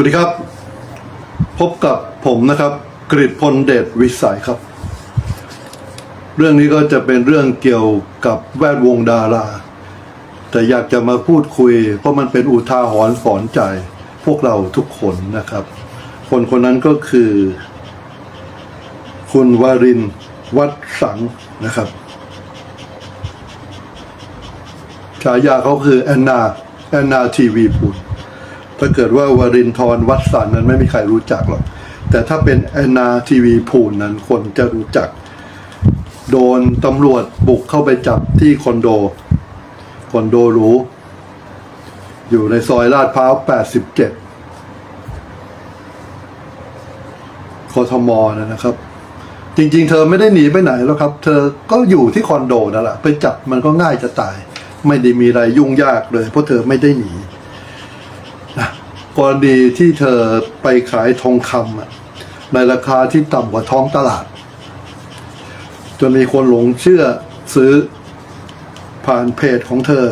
วัสดีครับ พบกับผมนะครับ กริพลเดชวิสัยครับ เรื่องนี้ก็จะเป็นเรื่องเกี่ยวกับแวดวงดารา แต่อยากจะมาพูดคุย เพราะมันเป็นอุทาหรณ์สอนใจ พวกเราทุกคนนะครับ คนคนนั้นก็คือ คุณวารินวัดสังนะครับฉายาเขาคือแอนนาแอนนาทีวีพูด ถ้าเกิดว่าวรินทร์วัดสันนั้นไม่มีใครรู้จักหรอก แต่ถ้าเป็นแอนนาทีวีพูนนั้นคนจะรู้จัก โดนตำรวจบุกเข้าไปจับที่คอนโด คอนโดหรูอยู่ในซอยลาดพร้าว 87คทมนะครับ จริงๆ เธอไม่ได้หนีไปไหนแล้วครับ เธอก็อยู่ที่คอนโดนั่นแหละ ไปจับมันก็ง่ายจะตาย ไม่ได้มีอะไรยุ่งยากเลย เพราะเธอไม่ได้หนี กรณีที่เธอไปขายทองคำในราคาที่ต่ำกว่าท้องตลาด จนมีคนหลงเชื่อซื้อผ่านเพจของเธอ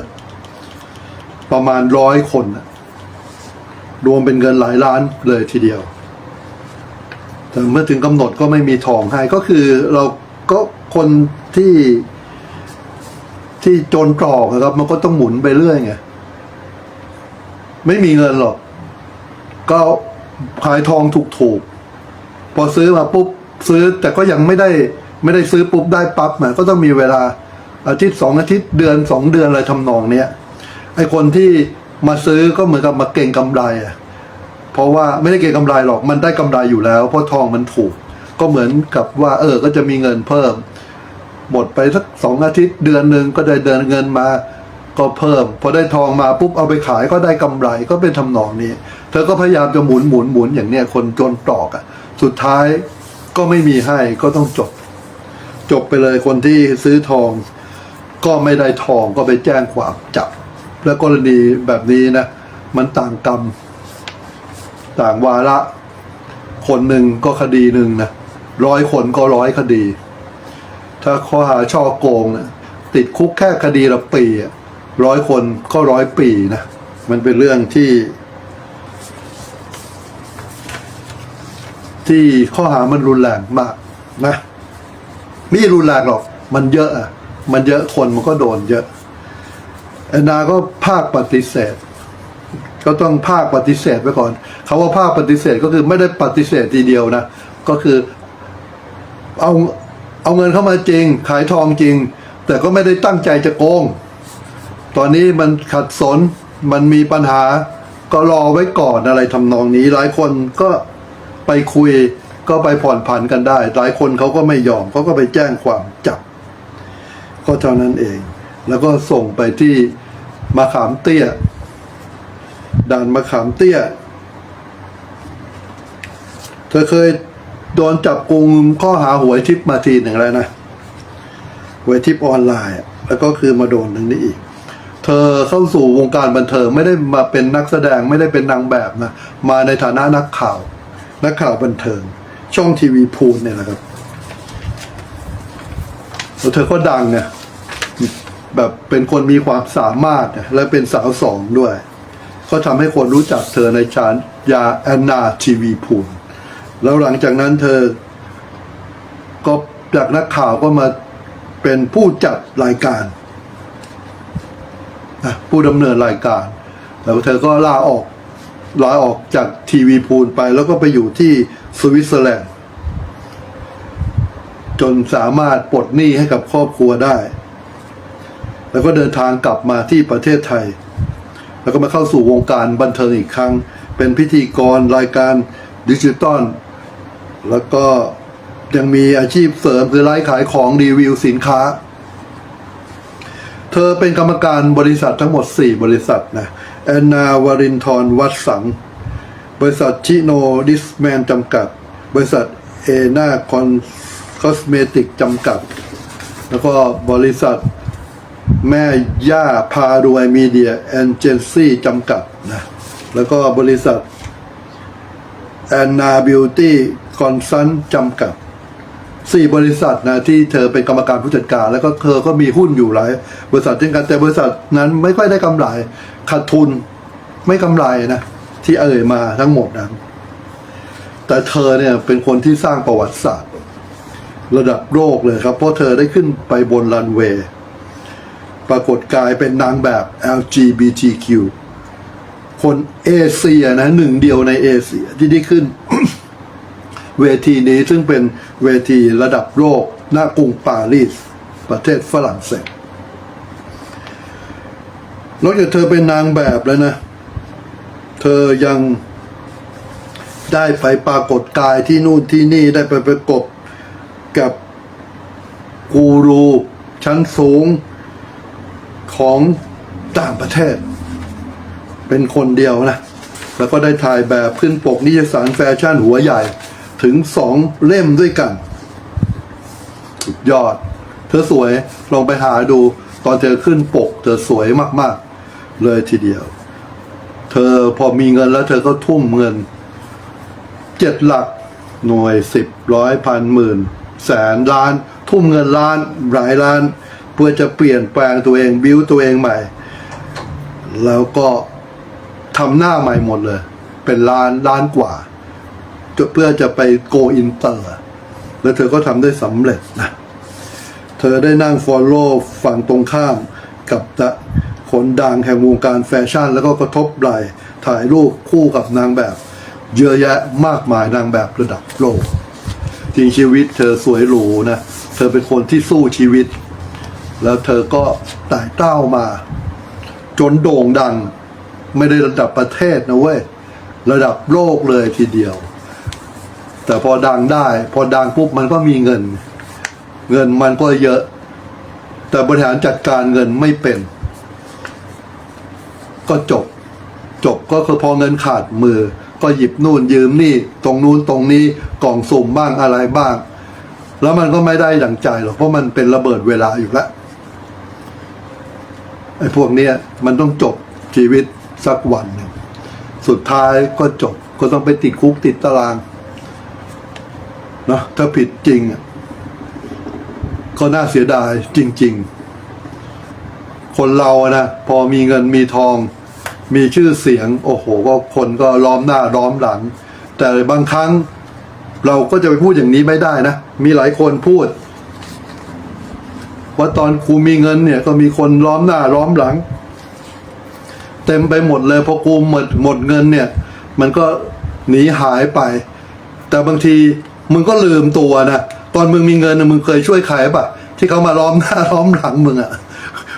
ประมาณร้อยคน รวมเป็นเงินหลายล้านเลยทีเดียว แต่เมื่อถึงกำหนดก็ไม่มีทองให้ก็คือเราก็คนที่ที่จนตรอกอะครับ มันก็ต้องหมุนไปเรื่อยไงไม่มีเงินหรอก ก็ขายทองถูกๆพอซื้อมาปุ๊บซื้อแต่ก็ยังไม่ได้ไม่ได้ซื้อปุ๊บได้ปั๊บมันก็ต้องมีเวลาอาทิตย์สองอาทิตย์เดือนสองเดือนอะไรทำนองเนี้ยไอคนที่มาซื้อก็เหมือนกับมาเก่งกำไรอะเพราะว่าไม่ได้เก่งกำไรหรอกมันได้กำไรอยู่แล้ว เพราะทองมันถูก ก็เหมือนกับว่า เออ ก็จะมีเงินเพิ่ม หมดไปสักสองอาทิตย์เดือนหนึ่งก็ได้เดินเงินมา ก็เพิ่ม พอได้ทองมาปุ๊บเอาไปขายก็ได้กำไรก็เป็นทำนองนี้ เธอก็พยายามจะหมุนหมุนหมุนอย่างเนี้ยคนจนตรอกอะ่ะ สุดท้ายก็ไม่มีให้ก็ต้องจบ จบไปเลยคนที่ซื้อทอง ก็ไม่ได้ทองก็ไปแจ้งความจับ และกรณีแบบนี้นะ มันต่างกรรม ต่างวาระ คนหนึ่งก็คดีหนึ่งนะร้อยคนก็ร้อยคดี ถ้าข้อหาช่อโกงนะติดคุกแค่คดีละปีร้อยคนก็ร้อยปีนะ มันเป็นเรื่องที่ ที่ข้อหามันรุนแรงมากนะไม่รุนแรงหรอก มันเยอะอะมันเยอะคนมันก็โดนเยอะแอนนาก็ภาคปฏิเสธ ก็ต้องภาคปฏิเสธไปก่อนคาว่าภาคปฏิเสธก็คือไม่ได้ปฏิเสธทีเดียวนะ ก็คือเอาเอาเงินเข้ามาจริง ขายทองจริง แต่ก็ไม่ได้ตั้งใจจะโกง ตอนนี้มันขัดสนมันมีปัญหาก็รอไว้ก่อนอะไรทำนองนี้หลายคนก็ ไปคุยก็ไปผ่อนผันกันได้ หลายคนเขาก็ไม่ยอมเขาก็ไปแจ้งความจับ ก็เท่านั้นเอง แล้วก็ส่งไปที่มะขามเตี้ยด่านมะขามเตี้ย เธอเคยโดนจับกุมข้อหาหวยทิปมาทีหนึ่งแล้วนะหวยทิปออนไลน์ แล้วก็คือมาโดนหนึ่งนี้อีก เธอเข้าสู่วงการบันเทิงไม่ได้มาเป็นนักแสดงไม่ได้เป็นนางแบบนะ มาในฐานะนักข่าว นักข่าวบันเทิง ช่องทีวีพูนเนี่ยนะครับแล้วเธอก็ดังเนี่ยแบบเป็นคนมีความสามารถและเป็นสาวสองด้วย ก็ทำให้คนรู้จักเธอในชานยาแอนนาทีวีพูนแล้วหลังจากนั้นเธอ ก็จากนักข่าวก็มาเป็นผู้จัดรายการ ผู้ดำเนินรายการ แล้วเธอก็ลาออก ลาออกจากทีวีพูนไป แล้วก็ไปอยู่ที่สวิตเซอร์แลนด์จนสามารถปลดหนี้ให้กับครอบครัวได้ แล้วก็เดินทางกลับมาที่ประเทศไทย แล้วก็มาเข้าสู่วงการบันเทิงอีกครั้ง เป็นพิธีกรรายการดิจิตอลแล้วก็ยังมีอาชีพเสริมคือไลฟ์ขายของรีวิวสินค้า เธอเป็นกรรมการบริษัททั้งหมด 4 บริษัทนะ แอนนาวารินทรวัดสัง บริษัทชิโนดิสแมนจำกัด บริษัทเอนาคอนคอสเมติกจำกัด แล้วก็บริษัทแม่ย่าพารวยมีเดียแอนเจนซี่จำกัดนะแล้วก็บริษัทแอนนาบิวตี้คอนซัลจำกัด สี่บริษัทนะที่เธอเป็นกรรมการผู้จัดการ แล้วก็เธอก็มีหุ้นอยู่หลายบริษัทเช่นกันแต่บริษัทนั้นไม่ค่อยได้กำไรขาดทุนไม่กำไรนะที่เอ่ยมาทั้งหมดนั้น แต่เธอเนี่ยเป็นคนที่สร้างประวัติศาสตร์ ระดับโลกเลยครับ เพราะเธอได้ขึ้นไปบนรันเวย์ปรากฏกายเป็นนางแบบ LGBTQ คนเอเชียนะหนึ่งเดียวในเอเชียที่ได้ขึ้น เวทีนี้ซึ่งเป็นเวทีระดับโลกหน้ากรุงปารีส ประเทศฝรั่งเศสนอกจากเธอเป็นนางแบบแล้วนะ เธอยังได้ไปปรากฏกายที่นู่นที่นี่ได้ไปประกบกับกูรูชั้นสูงของต่างประเทศ เป็นคนเดียวนะ แล้วก็ได้ถ่ายแบบขึ้นปกนิยสารแฟชั่นหัวใหญ่ ถึงสองเล่มด้วยกัน สุดยอด เธอสวยลองไปหาดูตอนเธอขึ้นปก เธอสวยมาก ๆ เลยทีเดียว เธอพอมีเงินแล้วเธอก็ทุ่มเงินเจ็ดหลักหน่วยสิบร้อยพันหมื่น แสนล้าน ทุ่มเงินล้านหลายล้าน เพื่อจะเปลี่ยนแปลงตัวเองบิวตัวเองใหม่ แล้วก็ทำหน้าใหม่หมดเลย เป็นล้านล้านกว่า เพื่อจะไปโกอินเตอร์ แล้วเธอก็ทำได้สำเร็จนะ เธอได้นั่งฟอลโล่ฝั่งตรงข้ามกับคนดังแห่งวงการแฟชั่น แล้วก็กระทบไหลถ่ายรูปคู่กับนางแบบ เยอะแยะมากมายนางแบบระดับโลกจริงชีวิตเธอสวยหรูนะ เธอเป็นคนที่สู้ชีวิต แล้วเธอก็ไต่เต้ามา จนโด่งดัง ไม่ได้ระดับประเทศนะเว้ย ระดับโลกเลยทีเดียว แต่พอดังได้ พอดังปุ๊บมันก็มีเงิน เงินมันก็เยอะ แต่บริหารจัดการเงินไม่เป็น ก็จบ จบก็คือพอเงินขาดมือ ก็หยิบนู่นยืมนี่ ตรงนู้นตรงนี้กล่องสุ่มบ้างอะไรบ้าง แล้วมันก็ไม่ได้ดังใจหรอกเพราะมันเป็นระเบิดเวลาอยู่แล้วไอ้พวกเนี้ยมันต้องจบชีวิตสักวันหนึ่งสุดท้ายก็จบก็ต้องไปติดคุกติดตาราง นะถ้าผิดจริง ก็น่าเสียดายจริง ๆ คนเราอะนะ พอมีเงินมีทอง มีชื่อเสียง โอ้โห ก็คนก็ล้อมหน้าล้อมหลัง แต่บางครั้ง เราก็จะไปพูดอย่างนี้ไม่ได้นะ มีหลายคนพูด ว่าตอนกูมีเงินเนี่ย ก็มีคนล้อมหน้าล้อมหลัง เต็มไปหมดเลยพอกูหมดหมดเงินเนี่ย มันก็หนีหายไป แต่บางที มึงก็ลืมตัวนะตอนมึงมีเงินนะมึงเคยช่วยใครปะที่เขามาล้อมหน้าล้อมหลังมึงอะ่ะ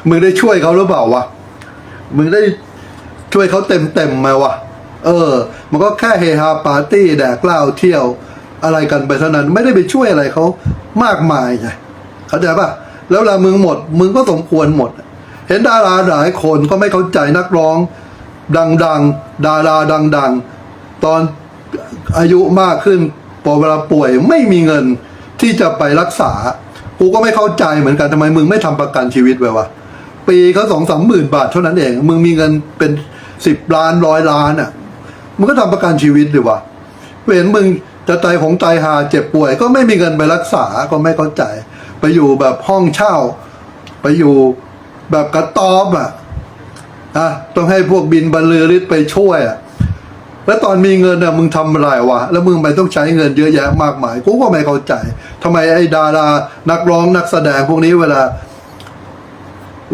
มึงได้ช่วยเขาหรือเปล่าวะมึงได้ช่วยเขาเต็มเต็มไหมวะเออ มันก็แค่เฮฮาปาร์ตี้แดกเหล้าเที่ยวอะไรกันไปเท่านั้น ไม่ได้ไปช่วยอะไรเขามากมายไงเข้าใจปะแล้วเวลามึงหมด มึงก็สมควรหมด เห็นดาราหลายคนก็ไม่เข้าใจนักร้อง ดัง ๆ ดาราดัง ๆ ตอนอายุมากขึ้น พอเวลาป่วยไม่มีเงินที่จะไปรักษา กูก็ไม่เข้าใจเหมือนกันทำไมมึงไม่ทำประกันชีวิตไว้วะ ปีเขาสองสามหมื่นบาทเท่านั้นเอง มึงมีเงินเป็นสิบล้านร้อยล้านอะ มึงก็ทำประกันชีวิตดีวะเห็นมึงจะตายของตายหาเจ็บป่วย ก็ไม่มีเงินไปรักษา ก็ไม่เข้าใจ ไปอยู่แบบห้องเช่า ไปอยู่แบบกระต๊อบอะอะต้องให้พวกบินบรรลือฤทธิ์ไปช่วยอะ แล้วตอนมีเงินอะมึงทำอะไรวะแล้วมึงไปต้องใช้เงินเยอะแยะมากมายกูก็ไม่เข้าใจทำไมไอ้ดารานักร้องนักแสดงพวกนี้เวลา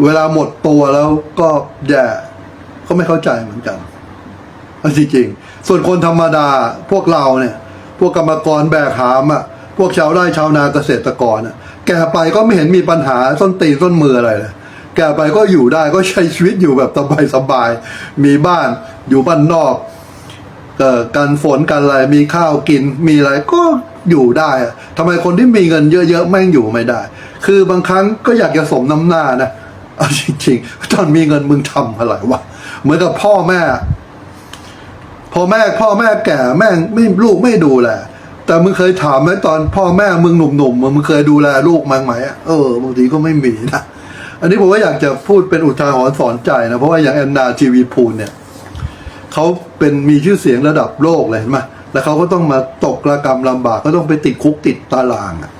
เวลาหมดตัวแล้วก็แย่ก็ไม่เข้าใจเหมือนกันจริงๆส่วนคนธรรมดาพวกเราเนี่ย พวกกรรมกรแบกหามอะพวกชาวไร่ชาวนาเกษตรกรอะ แก่ไปก็ไม่เห็นมีปัญหาส้นตีนส้นมืออะไรเลยแก่ไปก็อยู่ได้ก็ใช้ชีวิตอยู่แบบสบายสบาย มีบ้านอยู่บ้านนอก เอ่อกันฝนกันอะไรมีข้าวกินมีอะไรก็อยู่ได้อะทำไมคนที่มีเงินเยอะๆแม่งอยู่ไม่ได้ คือบางครั้งก็อยากจะสมน้ำหน้านะเอาจริงๆ ตอนมีเงินมึงทำอะไรวะเหมือนกับพ่อแม่ พ่อแม่พ่อแม่แก่แม่งไม่ลูกไม่ดูแลแต่มึงเคยถามไหมตอนพ่อแม่มึงหนุ่มๆมึงเคยดูแลลูกมั้งไหมเออบางทีก็ไม่มีนะอันนี้ผมว่าอยากจะพูดเป็นอุทาหรณ์สอนใจนะ เพราะว่าอย่างแอนนาจีวีพูลเนี่ย เขาเป็นมีชื่อเสียงระดับโลกเลยเห็นไหมแล้วเขาก็ต้องมาตกกระกรรมลำบากก็ต้องไปติดคุกติดตารางอะ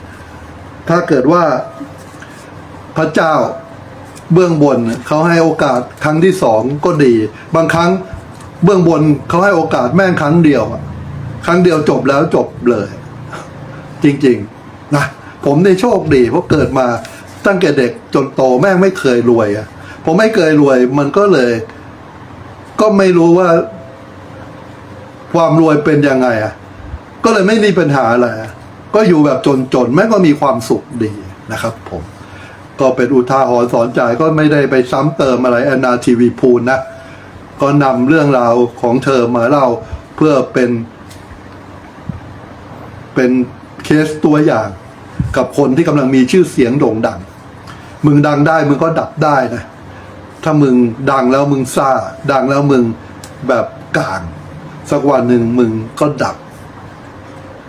ถ้าเกิดว่าพระเจ้าเบื้องบนเขาให้โอกาสครั้งที่สองก็ดี บางครั้งเบื้องบนเขาให้โอกาสแม่งครั้งเดียวอะครั้งเดียวจบแล้วจบเลย จริงๆนะผมในโชคดีเพราะเกิดมาตั้งแต่เด็กจนโตแม่งไม่เคยรวยอะผมไม่เคยรวยมันก็เลย ก็ไม่รู้ว่า ความรวยเป็นยังไงอะ ก็เลยไม่มีปัญหาอะไรอะก็อยู่แบบจนๆแม่ก็มีความสุขดีนะครับ ผม ก็เป็นอุทาหรณ์สอนใจก็ไม่ได้ไปซ้ำเติมอะไรแอนนาทีวีพูลนะก็นำเรื่องราวของเธอมาเล่าเพื่อเป็น เป็นเคสตัวอย่างกับคนที่กำลังมีชื่อเสียงโด่งดัง มึงดังได้มึงก็ดับได้นะ ถ้ามึงดังแล้วมึงซ่า ดังแล้วมึงแบบกลาง สักวันหนึ่งมึงก็ดับ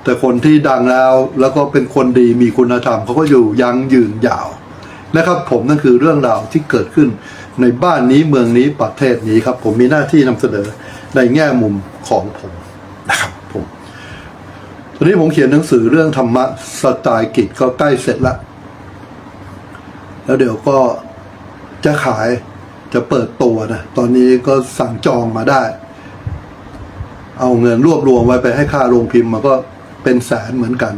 แต่คนที่ดังแล้วแล้วก็เป็นคนดีมีคุณธรรมเขาก็อยู่ยั้งยืนยาวนะครับผมนั่นคือเรื่องราวที่เกิดขึ้นในบ้านนี้เมืองนี้ประเทศนี้ครับ ผมมีหน้าที่นำเสนอในแง่มุมของผมนะครับผมตอนนี้ผมเขียนหนังสือเรื่องธรรมะสไตล์กิจก็ใกล้เสร็จละแล้วเดี๋ยวก็จะขาย จะเปิดตัวนะ ตอนนี้ก็สั่งจองมาได้ เอาเงินรวบรวมไว้ไปให้ค่าโรงพิมพ์มันก็เป็นแสนเหมือนกัน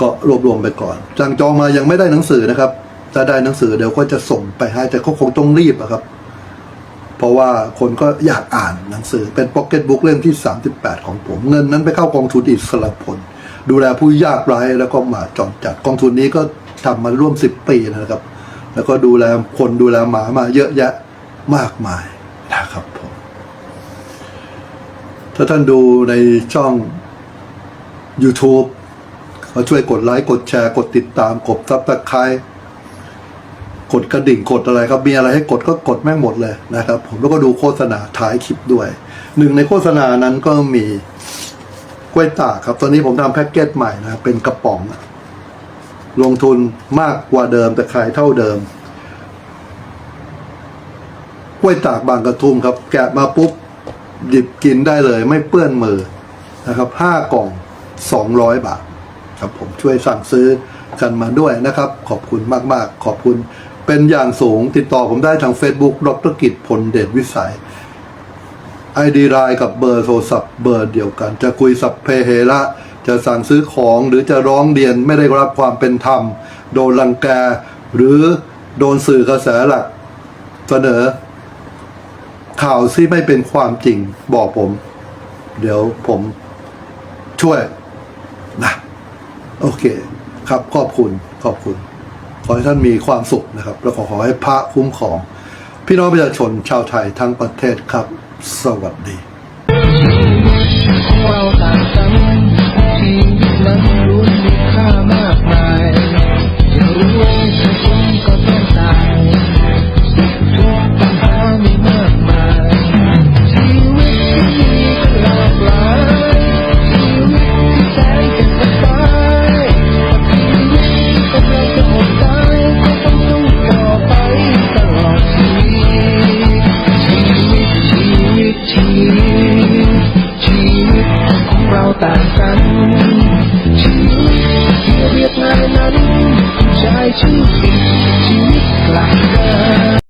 ก็รวบรวมไปก่อนสั่งจองมายังไม่ได้หนังสือนะครับถ้าได้หนังสือเดี๋ยวก็จะส่งไปให้แต่ก็คงต้องรีบอะครับ เพราะว่าคนก็อยากอ่านหนังสือเป็นพ็อกเก็ตบุ๊กเล่มที่ 38 ของผมเงินนั้นไปเข้ากองทุนอิสระพลดูแลผู้ยากไร้แล้วก็มาจรจัดกองทุนนี้ก็ทำมาร่วม 10 ปีนะครับ แล้วก็ดูแลคนดูแลหมามาเยอะแยะมากมายนะครับผม ถ้าท่านดูในช่อง YouTube ก็ช่วยกดไลค์กดแชร์ กดติดตาม กดซับสไครต์กดกระดิ่งกดอะไรครับ มีอะไรให้กดก็กดแม่งหมดเลยนะครับ ผมแล้วก็ดูโฆษณาท้ายคลิปด้วย หนึ่งในโฆษณานั้นก็มีกล้วยตากครับ ตอนนี้ผมทำแพ็กเกจใหม่นะ เป็นกระป๋อง ลงทุนมากกว่าเดิมแต่ขายเท่าเดิมกล้วยตากบางกระทุ่มครับ แกะมาปุ๊บ หยิบกินได้เลย ไม่เปื้อนมือนะครับห้ากล่องสองร้อยบาท ครับผมช่วยสั่งซื้อกันมาด้วยนะครับ ขอบคุณมาก ๆ ขอบคุณเป็นอย่างสูงติดต่อผมได้ทาง Facebook ดรกิจพลเดชวิสัย ID ไลน์กับเบอร์โทรศัพท์เบอร์เดียวกัน จะคุยสัพเพเหระ จะสั่งซื้อของหรือจะร้องเรียนไม่ได้รับความเป็นธรรม โดนรังแก หรือโดนสื่อกระแสหลัก เสนอ ข่าวที่ไม่เป็นความจริงบอกผม เดี๋ยวผมช่วยนะโอเค ครับขอบคุณขอบคุณ ขอให้ท่านมีความสุขนะครับ แล้วขอขอให้พระคุ้มครอง พี่น้องประชาชนชาวไทยทั้งประเทศครับ สวัสดี time